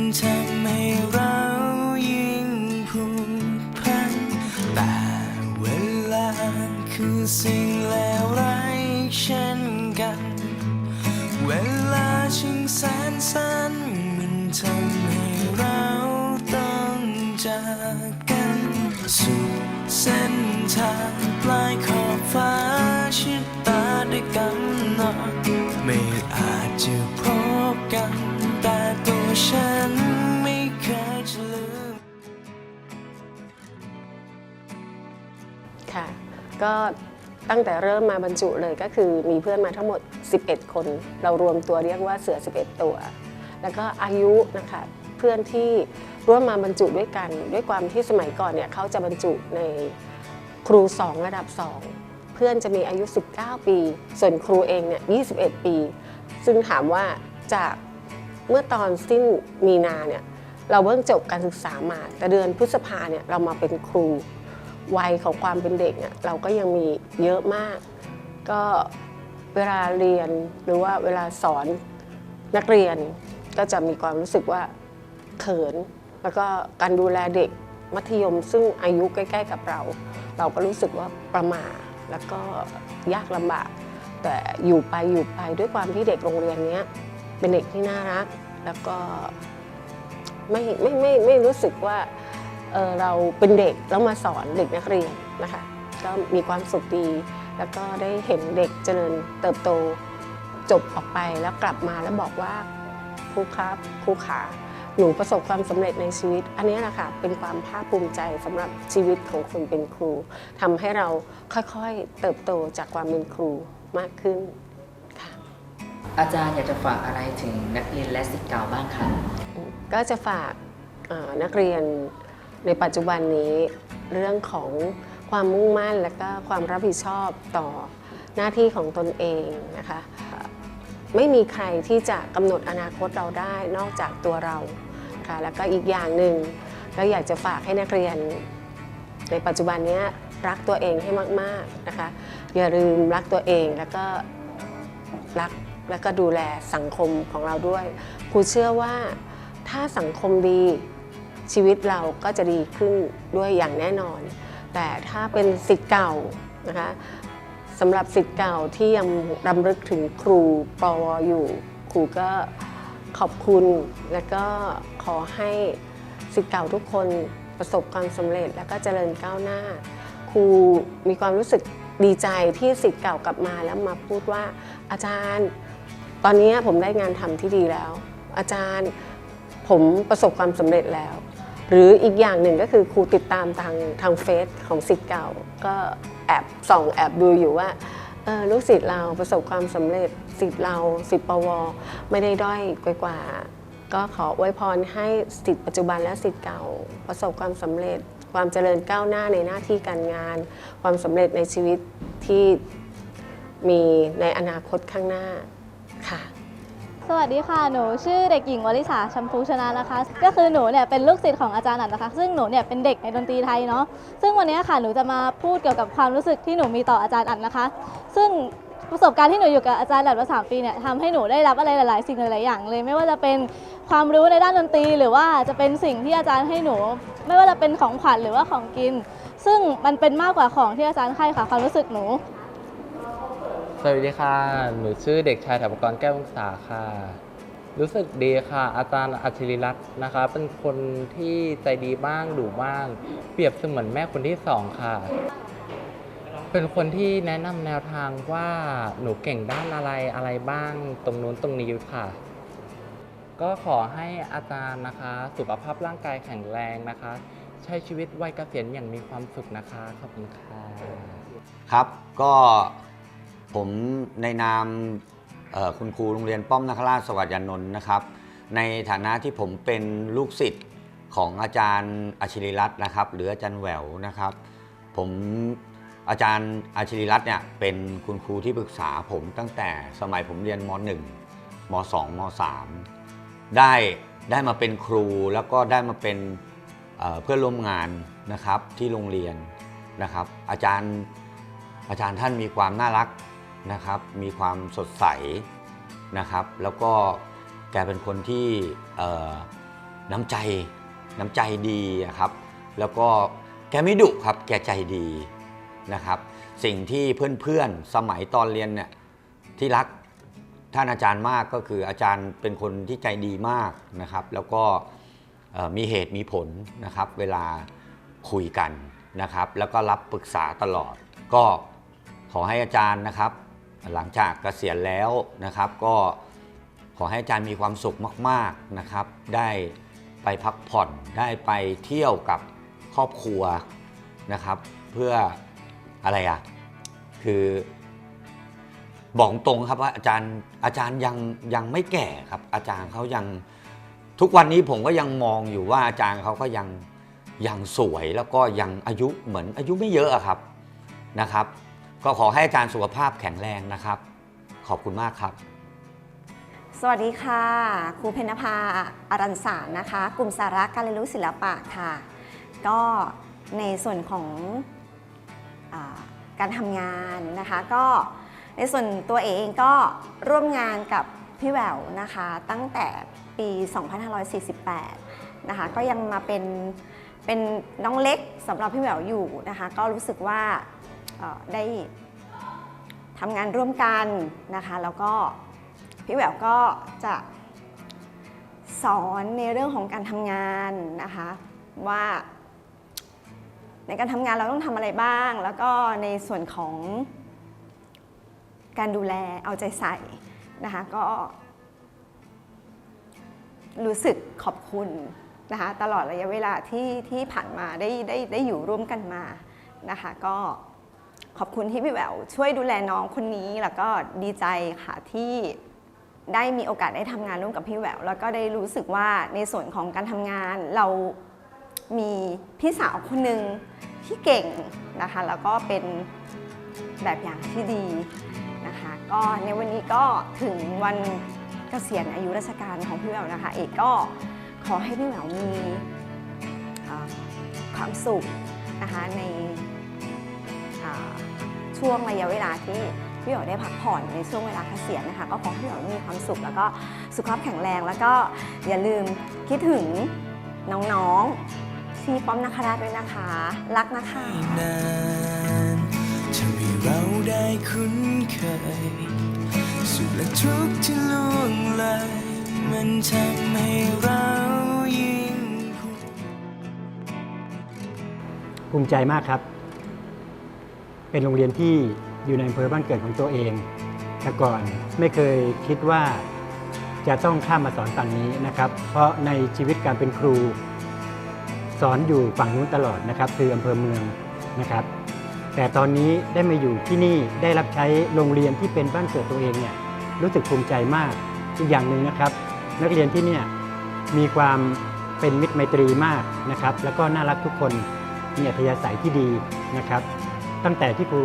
มันทำให้เรายิ่งผูกพันแต่เวลาคือสิ่งเลวร้ายเช่นกัน เวลาชิงแสนสั้นมันทำให้เราต้องจากกันสู่เส้นทางปลายขอบฟ้าชิดตาด้วยกันหนอไม่อาจจะพบกันแต่ตัวฉัน ก็ตั้งแต่เริ่มมาบรรจุเลยก็คือมีเพื่อนมาทั้งหมด 11 คน เรารวมตัวเรียกว่าเสือ 11 ตัว แล้วก็อายุนะคะเพื่อนที่ร่วมมาบรรจุด้วยกัน ด้วยความที่สมัยก่อนเนี่ยเขาจะบรรจุในครู 2 ระดับ 2 เพื่อนจะมีอายุ 19 ปี ส่วนครูเองเนี่ย 21 ปี ซึ่งถามว่าจากเมื่อตอนสิ้นมีนาเนี่ยเราเพิ่งจบการศึกษามา แต่เดือนพฤษภาเนี่ยเรามาเป็นครู วัยของความเป็นเด็กเนี่ยเราก็ยังมีเยอะมาก ก็เวลาเรียนหรือว่าเวลาสอนนักเรียนก็จะมีความรู้สึกว่าเขิน แล้วก็การดูแลเด็กมัธยมซึ่งอายุใกล้ ๆ กับเรา เราก็รู้สึกว่าประมาแล้วก็ยากลำบาก แต่อยู่ไปอยู่ไปด้วยความที่เด็กโรงเรียนเนี้ยเป็นเด็กที่น่ารัก แล้วก็ไม่ไม่ไม่ไม่รู้สึกว่า เเราเป็นเด็กแล้วมาสอนเด็กนักเรียนนะคะก็มีความสุขดี แล้วก็ได้เห็นเด็กเจริญเติบโตจบออกไปแล้วกลับมาแล้วบอกว่าครูครับครูขาหนูประสบความสำเร็จในชีวิต อันนี้แหละค่ะเป็นความภาคภูมิใจสำหรับชีวิตของคนเป็นครูทำให้เราค่อยๆเติบโตจากความเป็นครูมากขึ้นค่ะอาจารย์อยากจะฝากอะไรถึงนักเรียนและศิษย์เก่าบ้างครับก็จะฝากนักเรียน ในปัจจุบันนี้เรื่องของความมุ่งมั่นและก็ความรับผิดชอบต่อหน้าที่ของตนเองนะคะไม่มีใครที่จะกำหนดอนาคตเราได้นอกจากตัวเราค่ะแล้วก็อีกอย่างหนึ่งก็อยากจะฝากให้นักเรียน ในปัจจุบันนี้รักตัวเองให้มากๆนะคะอย่าลืมรักตัวเองแล้วก็รักแล้วก็ดูแลสังคมของเราด้วยครูเชื่อว่าถ้าสังคมดี ชีวิตเราก็จะดีขึ้นด้วยอย่างแน่นอน แต่ถ้าเป็นสิทธิ์เก่านะคะสำหรับสิทธิ์เก่าที่ยังรำลึกถึงครูปวอยู่ ครูก็ขอบคุณ และก็ขอให้สิทธิ์เก่าทุกคนประสบความสำเร็จ และก็เจริญก้าวหน้า ครูมีความรู้สึกดีใจที่สิทธิ์เก่ากลับมาแล้วมาพูดว่า อาจารย์ ตอนนี้ผมได้งานทำที่ดีแล้ว อาจารย์ผมประสบความสำเร็จแล้ว หรืออีกอย่างหนึ่งก็คือครูติดตามทางทางเฟซของสิทธิ์เก่า ก็แอบส่องแอบดูอยู่ว่าลูกศิษย์เราประสบความสำเร็จศิษย์เราศิษย์ปว ไม่ได้ด้อยกว่า ก็ขออวยพรให้สิทธิ์ปัจจุบันและสิทธิ์เก่า ประสบความสำเร็จ ความเจริญก้าวหน้าในหน้าที่การงาน ความสำเร็จในชีวิตที่มีในอนาคตข้างหน้าค่ะ สวัสดีค่ะ หนูชื่อเด็กหญิงวลิสาชมพูชนะนะคะ ก็คือหนูเนี่ยเป็นลูกศิษย์ของอาจารย์อัดนะคะ ซึ่งหนูเนี่ยเป็นเด็กในดนตรีไทยเนาะ ซึ่งวันนี้ค่ะหนูจะมาพูดเกี่ยวกับความรู้สึกที่หนูมีต่ออาจารย์อัดนะคะ ซึ่งประสบการณ์ที่หนูอยู่กับอาจารย์อัดมาสามปีเนี่ยทำให้หนูได้รับอะไรหลาย ๆ สิ่งหลาย ๆ อย่างเลย ไม่ว่าจะเป็นความรู้ในด้านดนตรี หรือว่าจะเป็นสิ่งที่อาจารย์ให้หนู ไม่ว่าจะเป็นของขวัญหรือว่าของกิน ซึ่งมันเป็นมากกว่าของที่อาจารย์ให้ค่ะความรู้สึกหนู สวัสดีค่ะ หนูชื่อเด็กชายถาปกรแก้ววงศาค่ะ รู้สึกดีค่ะ อาจารย์อัจฉริรัตน์นะคะ เป็นคนที่ใจดีบ้างดุบ้าง เปรียบเสมือนแม่คนที่สองค่ะ เป็นคนที่แนะนำแนวทางว่าหนูเก่งด้านอะไรอะไรบ้างตรงนู้นตรงนี้ค่ะ ก็ขอให้อาจารย์นะคะ สุขภาพร่างกายแข็งแรงนะคะ ใช้ชีวิตวัยเกษียณอย่างมีความสุขนะคะ ขอบคุณค่ะ ครับ ก็ ผมในนามคุณครูโรงเรียนป้อมนคราชสวัสดิ์ยานนท์นะครับ ในฐานะที่ผมเป็นลูกศิษย์ของอาจารย์อาชิริรัตน์นะครับ หรืออาจารย์แหววนะครับ ผมอาจารย์อาชิริรัตน์เนี่ยเป็นคุณครูที่ปรึกษาผมตั้งแต่สมัยผมเรียนม .1 ม .2 ม .3 ได้ได้มาเป็นครูแล้วก็ได้มาเป็นเเพื่อนร่วมงานนะครับที่โรงเรียนนะครับ อาจารย์อาจารย์ท่านมีความน่ารัก นะครับ มีความสดใสนะครับ แล้วก็แกเป็นคนที่น้ำใจน้ำใจดีอะครับ แล้วก็แกไม่ดุครับ แกใจดีนะครับ สิ่งที่เพื่อนๆสมัยตอนเรียนเนี่ยที่รักท่านอาจารย์มากก็คืออาจารย์เป็นคนที่ใจดีมากนะครับ แล้วก็มีเหตุมีผลนะครับ เวลาคุยกันนะครับ แล้วก็รับปรึกษาตลอด ก็ขอให้อาจารย์นะครับ หลังจากเกษียณแล้วนะครับก็ขอให้อาจารย์มีความสุขมาก ๆนะครับ ได้ไปพักผ่อนได้ไปเที่ยวกับครอบครัวนะครับ เพื่ออะไรอะคือบอกตรงครับว่าอาจารย์อาจารย์ยังยังไม่แก่ครับ อาจารย์เขายังทุกวันนี้ผมก็ยังมองอยู่ว่าอาจารย์เขาก็ยังยังสวยแล้วก็ยังอายุเหมือนอายุไม่เยอะอะครับนะครับ ก็ขอให้อาจารย์สุขภาพแข็งแรงนะครับ ขอบคุณมากครับ สวัสดีค่ะ ครูเพนภาอารันสารนะคะ กลุ่มสาระการเรียนรู้ศิลปะค่ะ ก็ในส่วนของอการทำงานนะคะ ก็ในส่วนตัวเองก็ร่วมงานกับพี่แหววนะคะ ตั้งแต่ปี 2548 นะคะ ก็ยังมาเป็นเป็นน้องเล็กสำหรับพี่แหววอยู่นะคะ ก็รู้สึกว่า ได้ทำงานร่วมกันนะคะ แล้วก็พี่แหววก็จะสอนในเรื่องของการทำงานนะคะว่า ในการทำงานเราต้องทำอะไรบ้าง แล้วก็ในส่วนของการดูแลเอาใจใส่นะคะก็ รู้สึกขอบคุณนะคะตลอดระยะเวลาที่ที่ผ่านมาได้ได้ได้อยู่ร่วมกันมานะคะก็ ขอบคุณที่พี่แหววช่วยดูแลน้องคนนี้แล้วก็ดีใจค่ะที่ได้มีโอกาสได้ทำงานร่วมกับพี่แหววแล้วก็ได้รู้สึกว่าในส่วนของการทำงานเรามีพี่สาวคนหนึ่งที่เก่งนะคะ แล้วก็เป็นแบบอย่างที่ดีนะคะ ก็ในวันนี้ก็ถึงวันเกษียณอายุราชการของพี่แหววนะคะ เอกก็ขอให้พี่แหววมีความสุขนะคะใน ช่วงระยะเวลาที่พี่แหววได้พักผ่อนในช่วงเวลาเกษียณนะคะ ก็ขอให้พี่แหววมีความสุขแล้วก็สุขภาพแข็งแรง แล้วก็อย่าลืมคิดถึงน้องๆที่ป้อมนาคราชด้วยนะคะ รักนะคะนานทำให้เราได้คุ้นเคย สุขและทุกข์ที่ล่วงเลยมันทำให้เรายิ่งผูกภูมิใจมากครับ เป็นโรงเรียนที่อยู่ในอำเภอบ้านเกิดของตัวเอง แต่ก่อนไม่เคยคิดว่าจะต้องข้ามมาสอนฝั่งนี้นะครับ เพราะในชีวิตการเป็นครู สอนอยู่ฝั่งนู้นตลอดนะครับ คืออำเภอเมืองนะครับ แต่ตอนนี้ได้มาอยู่ที่นี่ได้รับใช้โรงเรียนที่เป็นบ้านเกิดตัวเองเนี่ยรู้สึกภูมิใจมากอีกอย่างหนึ่งนะครับ นักเรียนที่นี่มีความเป็นมิตรไมตรีมากนะครับ แล้วก็น่ารักทุกคนมีอัธยาศัยที่ดีนะครับ ตั้งแต่ที่ครู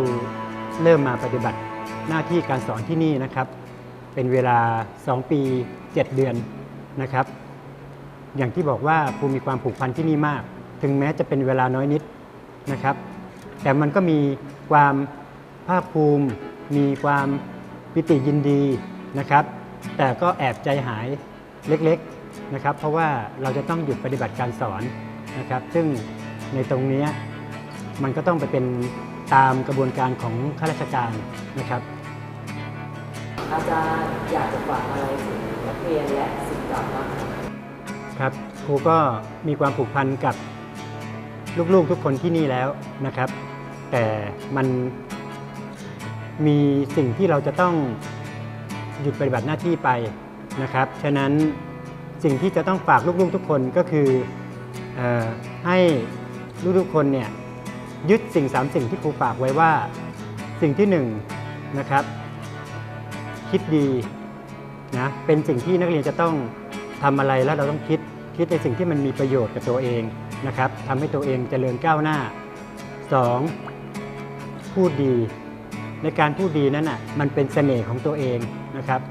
เริ่มมาปฏิบัติหน้าที่การสอนที่นี่นะครับ เป็นเวลา 2 ปี 7 เดือนนะครับ อย่างที่บอกว่าครูมีความผูกพันที่นี่มาก ถึงแม้จะเป็นเวลาน้อยนิดนะครับ แต่มันก็มีความภาคภูมิ มีความปิติยินดีนะครับ แต่ก็แอบใจหายเล็กๆนะครับ เพราะว่าเราจะต้องหยุดปฏิบัติการสอนนะครับ ซึ่งในตรงนี้มันก็ต้องไปเป็น ตามกระบวนการของข้าราชการนะครับ อาจารย์อยากจะฝากอะไรถึงนักเรียนและศิษย์เก่าบ้างครับครับครูก็มีความผูกพันกับลูกๆทุกคนที่นี่แล้วนะครับ แต่มันมีสิ่งที่เราจะต้องหยุดปฏิบัติหน้าที่ไปนะครับ ฉะนั้นสิ่งที่จะต้องฝากลูกๆทุกคนก็คือเออให้ลูกๆคนเนี่ย ยึดสิ่งสามสิ่งที่ครูฝากไว้ว่า สิ่งที่หนึ่งนะครับ คิดดีนะเป็นสิ่งที่นักเรียนจะต้องทำอะไรแล้วเราต้องคิดคิดในสิ่งที่มันมีประโยชน์กับตัวเองนะครับทำให้ตัวเองเจริญก้าวหน้า 2. พูดดี ในการพูดดีนั้นอะมันเป็นเสน่ห์ของตัวเองนะครับ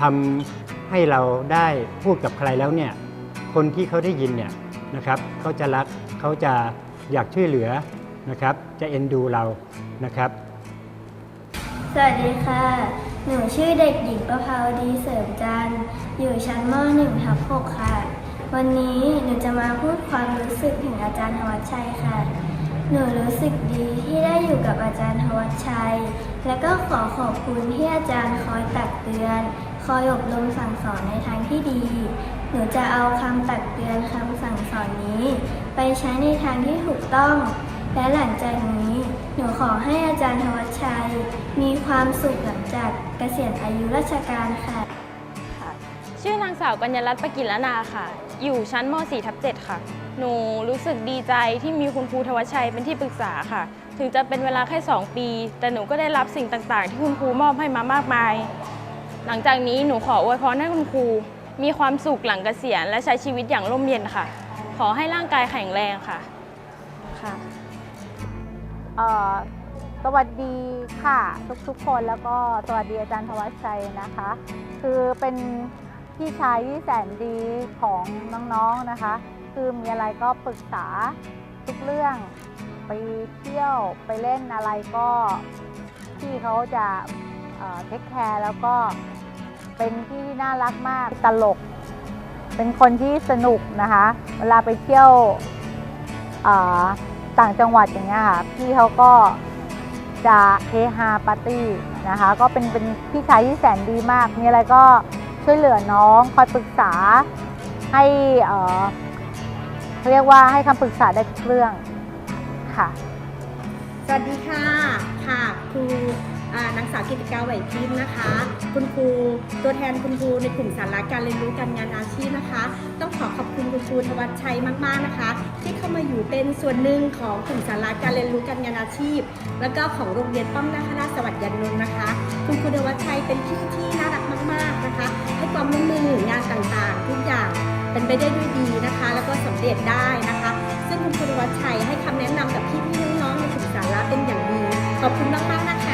ทำให้เราได้พูดกับใครแล้วเนี่ยคนที่เขาได้ยินเนี่ยนะครับเขาจะรักเขาจะอยากช่วยเหลือ นะครับ จะเอ็นดูเรานะครับ สวัสดีค่ะ หนูชื่อเด็กหญิงประภาวดีเสริมจันทร์อยู่ชั้นม .1 ทับ6ค่ะ วันนี้หนูจะมาพูดความรู้สึกถึงอาจารย์ธวัชชัยค่ะ หนูรู้สึกดีที่ได้อยู่กับอาจารย์ธวัชชัย และก็ขอขอบคุณที่อาจารย์คอยตักเตือน คอยอบรมสั่งสอนในทางที่ดี หนูจะเอาคำตักเตือนคำสั่งสอนนี้ ไปใช้ในทางที่ถูกต้อง และหลังจากนี้หนูขอให้อาจารย์ธวัชชัย มีความสุขหลังจากเกษียณอายุราชการค่ะ ชื่อนางสาวกัญญารัตน์ปกิลนาค่ะ อยู่ชั้นม .4 ทับ7ค่ะ หนูรู้สึกดีใจที่มีคุณครูทวัชชัยเป็นที่ปรึกษาค่ะ ถึงจะเป็นเวลาแค่ 2 ปี แต่หนูก็ได้รับสิ่งต่างๆ ที่คุณครูมอบให้มามากมาย หลังจากนี้หนูขออวยพรให้คุณครู มีความสุขหลังเกษียณและใช้ชีวิตอย่างร่มเย็นค่ะ ขอให้ร่างกายแข็งแรงค่ะ ค่ะเอ่อสวัสดีค่ะ ทุกๆคนแล้วก็สวัสดีอาจารย์ธวัชชัยนะคะ คือเป็นพี่ชายที่แสนดีของน้องๆนะคะ คือมีอะไรก็ปรึกษาทุกเรื่องไปเที่ยวไปเล่นอะไรก็พี่เขาจะเทคแคร์แล้วก็เป็นพี่ที่น่ารักมากตลก เป็นคนที่สนุกนะคะ เวลาไปเที่ยว ต่างจังหวัดอย่างเงี้ยค่ะ พี่เขาก็จะเฮฮาปาร์ตี้นะคะ ก็เป็นเป็นพี่ชายที่แสนดีมาก มีอะไรก็ช่วยเหลือน้อง คอยปรึกษาให้เรียกว่าให้คำปรึกษาได้ทุกเรื่องค่ะ สวัสดีค่ะ ค่ะครู นางสาวกิติกาไหวพริบนะคะ คุณครูตัวแทนคุณครูในกลุ่มสาระการเรียนรู้การงานอาชีพนะคะ ต้องขอขอบคุณคุณครูธวัชชัยมากๆนะคะ ที่เข้ามาอยู่เป็นส่วนหนึ่งของกลุ่มสาระการเรียนรู้การงานอาชีพ แล้วก็ของโรงเรียนป้อมนาคราชสวัสดิ์ยันนนท์นะคะ คุณครูธวัชชัยเป็นพี่ที่น่ารักมาก ๆนะคะ ให้ความร่วมมืองานต่างๆ ทุกอย่างเป็นไปได้ด้วยดีนะคะ แล้วก็สำเร็จได้นะคะ ซึ่งคุณครูธวัชชัยให้คำแนะนำกับพี่ๆน้องๆในกลุ่มสาระเป็นอย่างดีขอบคุณมากๆ